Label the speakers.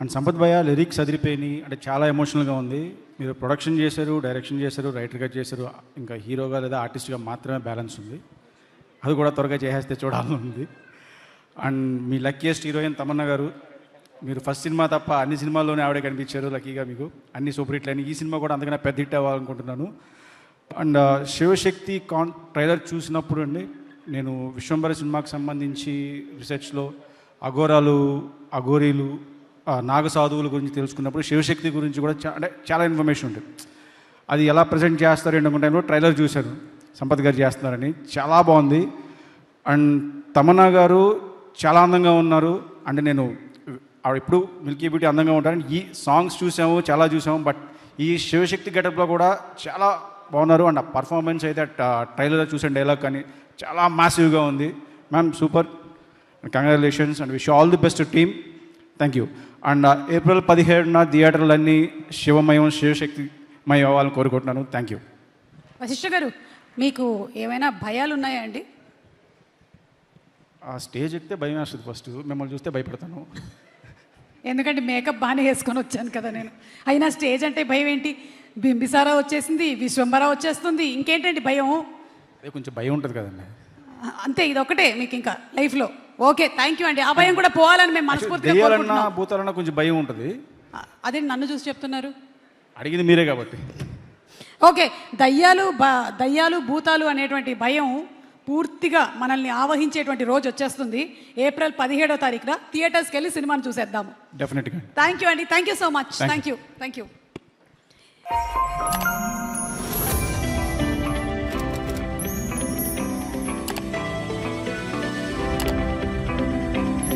Speaker 1: And Sampath భయ lyrics అదిరిపోయినాయి. అంటే చాలా ఎమోషనల్గా ఉంది. మీరు ప్రొడక్షన్ చేశారు డైరెక్షన్ చేశారు రైటర్గా చేశారు ఇంకా హీరోగా లేదా ఆర్టిస్ట్గా మాత్రమే బ్యాలెన్స్ ఉంది. అది కూడా త్వరగా చేసేస్తే చూడాలని ఉంది. అండ్ మీ లక్కీయెస్ట్ హీరోయిన్ తమన్నా గారు మీరు ఫస్ట్ సినిమా తప్ప అన్ని సినిమాల్లోనే ఆవిడే కనిపించారు లక్కీగా మీకు. అన్ని సూపర్ హిట్లు అని ఈ సినిమా కూడా అందుకనే పెద్ద హిట్ అవ్వాలనుకుంటున్నాను. అండ్ శివశక్తి కాన్ ట్రైలర్ చూసినప్పుడు అండి నేను విశ్వంబర సినిమాకి సంబంధించి రీసెర్చ్లో అఘోరాలు అఘోరీలు నాగ నాగసాధువుల గురించి తెలుసుకున్నప్పుడు శివశక్తి గురించి కూడా అంటే చాలా ఇన్ఫర్మేషన్ ఉంటుంది అది ఎలా ప్రజెంట్ చేస్తారు అనుకున్న టైంలో ట్రైలర్ చూశాను. సంపత్ గారు చేస్తున్నారని. చాలా బాగుంది. అండ్ తమన్నా గారు చాలా అందంగా ఉన్నారు. అంటే నేను ఆవిడ ఎప్పుడు మిల్కీ బ్యూటీ అందంగా ఉంటారని ఈ సాంగ్స్ చూసాము చాలా చూసాము. బట్ ఈ శివశక్తి గెటప్లో కూడా చాలా బాగున్నారు. అండ్ ఆ పర్ఫార్మెన్స్ అయితే ట్రైలర్లో చూసిన డైలాగ్ కానీ చాలా మాసివ్గా ఉంది. Ma'am super congratulations and wish all the best team thank you and April పదిహేడున థియేటర్లన్నీ శివమయం శివశక్తిమయం అవ్వాలని కోరుకుంటున్నాను. థ్యాంక్ యూ
Speaker 2: వశిష్ఠ గారు మీకు ఏమైనా భయాలు ఉన్నాయా అండి?
Speaker 1: ఆ స్టేజ్ ఎక్కితే భయం వేస్తుంది ఫస్ట్. మిమ్మల్ని చూస్తే భయపడతాను.
Speaker 2: ఎందుకంటే మేకప్ బాగానే వేసుకొని వచ్చాను కదా నేను. అయినా స్టేజ్ అంటే భయం ఏంటి? బింబిసారా వచ్చేసింది విశ్వంబర వచ్చేస్తుంది. ఇంకేంటండి భయం?
Speaker 1: అదే కొంచెం భయం ఉంటుంది కదండి.
Speaker 2: అంతే ఇది ఒకటే మీకు ఇంకా లైఫ్లో. ఓకే థ్యాంక్ యూ అండి. ఆ భయం కూడా పోవాలని మేము మనస్ఫూర్తిగా
Speaker 1: దెయ్యాలన్నా
Speaker 2: కోరుకుంటున్నాం.
Speaker 1: భూతాలన్నా కొంచెం భయం ఉంటుంది.
Speaker 2: అదే నన్ను చూసి చెప్తున్నారు?
Speaker 1: అడిగింది మీరే కాబట్టి.
Speaker 2: ఓకే దయ్యాలు బ దయ్యాలు భూతాలు అనేటువంటి భయం పూర్తిగా మనల్ని ఆవహించేటువంటి రోజు వచ్చేస్తుంది. ఏప్రిల్ పదిహేడో తారీఖున థియేటర్స్కి వెళ్ళి సినిమాను చూసేద్దాము.
Speaker 1: డెఫినెట్గా
Speaker 2: థ్యాంక్ యూ అండి. Thank you so much thank you thank you